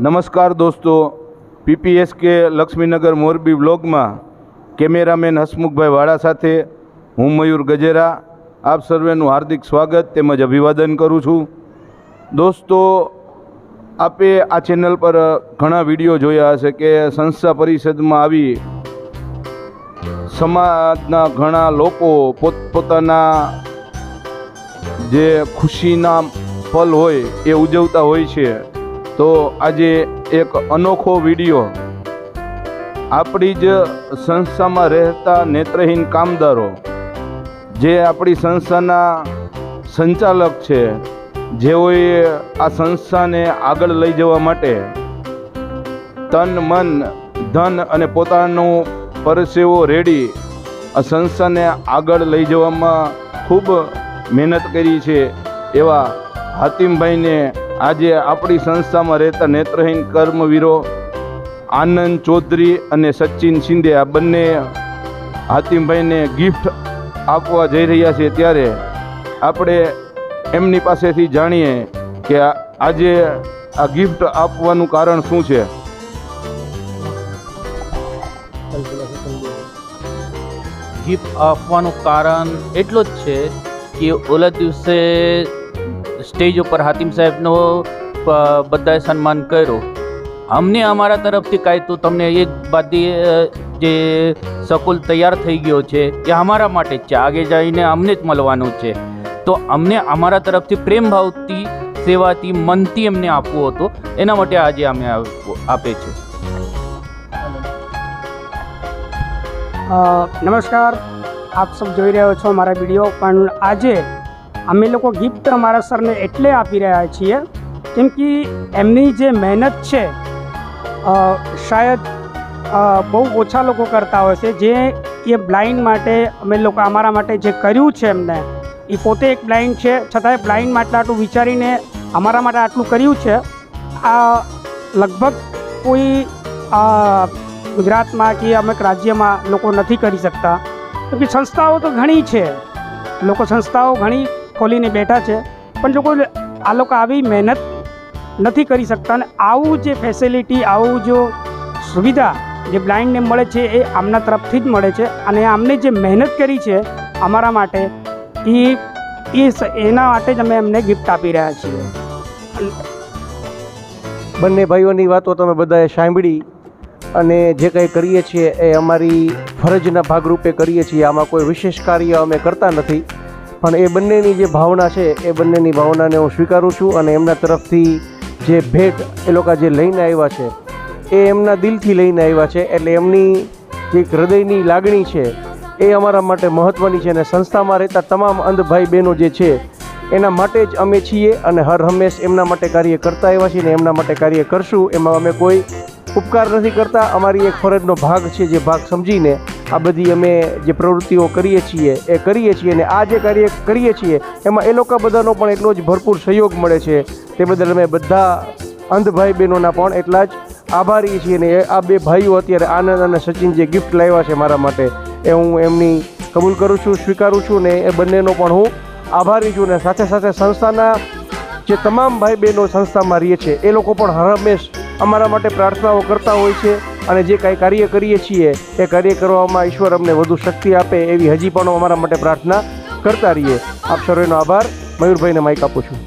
નમસ્કાર દોસ્તો, પીપીએસકે લક્ષ્મીનગર મોરબી બ્લોગમાં કેમેરામેન હસમુખભાઈ વાળા સાથે હું મયુર ગજેરા. આપ સર્વેનું હાર્દિક સ્વાગત તેમજ અભિવાદન કરું છું. દોસ્તો, આપે આ ચેનલ પર ઘણા વીડિયો જોયા હશે કે સંસ્થા પરિષદમાં આવી સમાજના ઘણા લોકો પોતપોતાના જે ખુશીના ફલ હોય એ ઉજવતા હોય છે. તો આજે એક અનોખો વીડિયો. આપણી જ સંસ્થામાં રહેતા નેત્રહીન કામદારો, જે આપણી સંસ્થાના સંચાલક છે, જેઓએ આ સંસ્થાને આગળ લઈ જવા માટે તન, મન, ધન અને પોતાનું પરસેવો રેડી આ સંસ્થાને આગળ લઈ જવામાં ખૂબ મહેનત કરી છે એવા હાતિમભાઈને આજે આપણી સંસ્થામાં રહેતા નેત્રહીન કર્મવીરો આનંદ ચૌધરી અને સચિન શિંદે આ બંને હાતિમભાઈને ગિફ્ટ આપવા જઈ રહ્યા છે. ત્યારે આપણે એમની પાસેથી જાણીએ કે આજે આ ગિફ્ટ આપવાનું કારણ શું છે? ગિફ્ટ આપવાનું કારણ એટલું જ છે કે ઓલા દિવસે સ્ટેજ ઉપર હાતિમ સાહેબનો બધાએ સન્માન કર્યો. અમને અમારા તરફથી કાંઈ તો તમને એક બાદી જે સકુલ તૈયાર થઈ ગયો છે એ અમારા માટે જ છે. આગે જઈને અમને જ મળવાનું છે. તો અમને અમારા તરફથી પ્રેમ ભાવથી, સેવાથી, મનથી એમને આપવો હતો. એના માટે આજે અમે આપે છે. નમસ્કાર. આપ સૌ જોઈ રહ્યો છો મારા વીડિયો. પણ આજે અમે લોકો ગિફ્ટ અમારા સરને એટલે આપી રહ્યા છીએ, કેમ કે એમની જે મહેનત છે શાયદ બહુ ઓછા લોકો કરતા હોય છે. જે એ બ્લાઇન્ડ માટે, અમે લોકો અમારા માટે જે કર્યું છે એમને, એ પોતે એક બ્લાઇન્ડ છે. છતાંય બ્લાઇન્ડ માટે આટલું વિચારીને અમારા માટે આટલું કર્યું છે. આ લગભગ કોઈ ગુજરાતમાં કે અમુક રાજ્યમાં લોકો નથી કરી શકતા. કેમકે સંસ્થાઓ તો ઘણી છે. લોકો સંસ્થાઓ ઘણી ખોલીને બેઠા છે. પણ લોકો આ લોકો આવી મહેનત નથી કરી શકતા અને આવું જે ફેસિલિટી આવું જો સુવિધા જે બ્લાઇન્ડને મળે છે એ આમના તરફથી જ મળે છે અને આમને જે મહેનત કરી છે અમારા માટે એ એના માટે જ અમે એમને ગિફ્ટ આપી રહ્યા છીએ. બંને ભાઈઓની વાતો તમે બધાએ સાંભળી અને જે કંઈ કરીએ છીએ એ અમારી ફરજના ભાગરૂપે કરીએ છીએ. આમાં કોઈ વિશેષ કાર્ય અમે કરતા નથી. પણ એ બંનેની જે ભાવના છે, એ બંનેની ભાવનાને હું સ્વીકારું છું અને એમના તરફથી જે ભેટ એ લોકો જે લઈને આવ્યા છે, એ એમના દિલથી લઈને આવ્યા છે, એટલે એમની જે હૃદયની લાગણી છે, એ અમારા માટે મહત્ત્વની છે અને સંસ્થામાં રહેતા તમામ અંધ ભાઈ બહેનો જે છે, એના માટે જ અમે છીએ અને હર હંમેશ એમના માટે કાર્ય કરતા આવ્યા છીએ અને એમના માટે કાર્ય કરશું. એમાં અમે કોઈ ઉપકાર નથી કરતા. અમારી એક ફરજનો ભાગ છે, જે ભાગ સમજીને આ બધી અમે જે પ્રવૃત્તિઓ કરીએ છીએ, એ કરીએ છીએ અને આ જે કાર્ય કરીએ છીએ, એમાં એ લોકો બધાનો પણ એટલો જ ભરપૂર સહયોગ મળે છે. તે બદલ અમે બધા અંધ ભાઈ બહેનોના પણ એટલા જ આભારી છીએ અને આ બે ભાઈઓ અત્યારે આનંદ અને સચિન જે ગિફ્ટ લાવ્યા છે મારા માટે, એ હું એમની કબૂલ કરું છું, સ્વીકારું છું ને એ બંનેનો પણ હું આભારી છું ને સાથે સાથે સંસ્થાના જે તમામ ભાઈ બહેનો સંસ્થામાં રહીએ છે, એ લોકો પણ હર હંમેશ અમારા માટે પ્રાર્થનાઓ કરતા હોય છે. અને જે કાંઈ કાર્ય કરીએ છીએ, એ કાર્ય કરવામાં ઈશ્વર અમને વધુ શક્તિ આપે એવી હજી પણ અમારા માટે પ્રાર્થના કરતા રહીએ. આપ સર્વેનો આભાર. મયુરભાઈને માઇક આપું છું.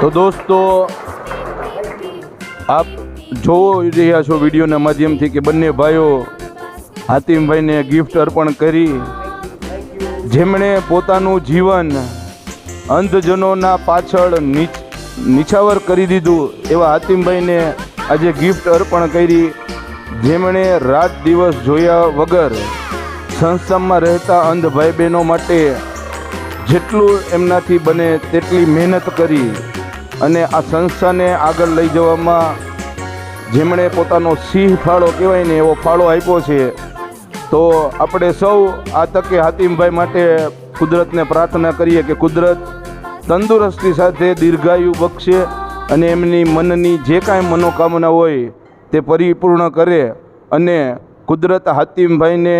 તો દોસ્તો, આપ જોવો રહ્યા છો વિડીયોના માધ્યમથી કે બંને ભાઈઓ હાતિમભાઈને ગિફ્ટ અર્પણ કરી, જેમણે પોતાનું જીવન અંધજનોના પાછળ નીચ નિછાવર કરી દીધું એવા હાતિમભાઈને આજે ગિફ્ટ અર્પણ કરી. જેમણે રાત દિવસ જોયા વગર સંસ્થામાં રહેતા અંધ ભાઈ બહેનો માટે જેટલું એમનાથી બને તેટલી મહેનત કરી અને આ સંસ્થાને આગળ લઈ જવામાં જેમણે પોતાનો સિંહ ફાળો કહેવાય ને એવો ફાળો આપ્યો છે. તો આપણે સૌ આ તકે હાતિમભાઈ માટે કુદરતને પ્રાર્થના કરીએ કે કુદરત તંદુરસ્તી સાથે દીર્ઘાયુ બક્ષે અને એમની મનની જે કાંઈ મનોકામના હોય તે પરિપૂર્ણ કરે અને કુદરત હાતિમભાઈને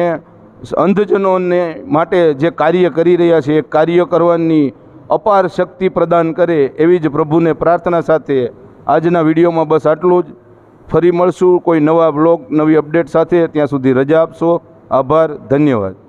અંધજનોને માટે જે કાર્ય કરી રહ્યા છે, એ કાર્ય કરવાની અપાર શક્તિ પ્રદાન કરે એવી જ પ્રભુને પ્રાર્થના સાથે આજના વિડીયોમાં બસ આટલું જ. ફરી મળશું કોઈ નવા બ્લોગ, નવી અપડેટ સાથે. ત્યાં સુધી રજા આપશો. આભાર, ધન્યવાદ.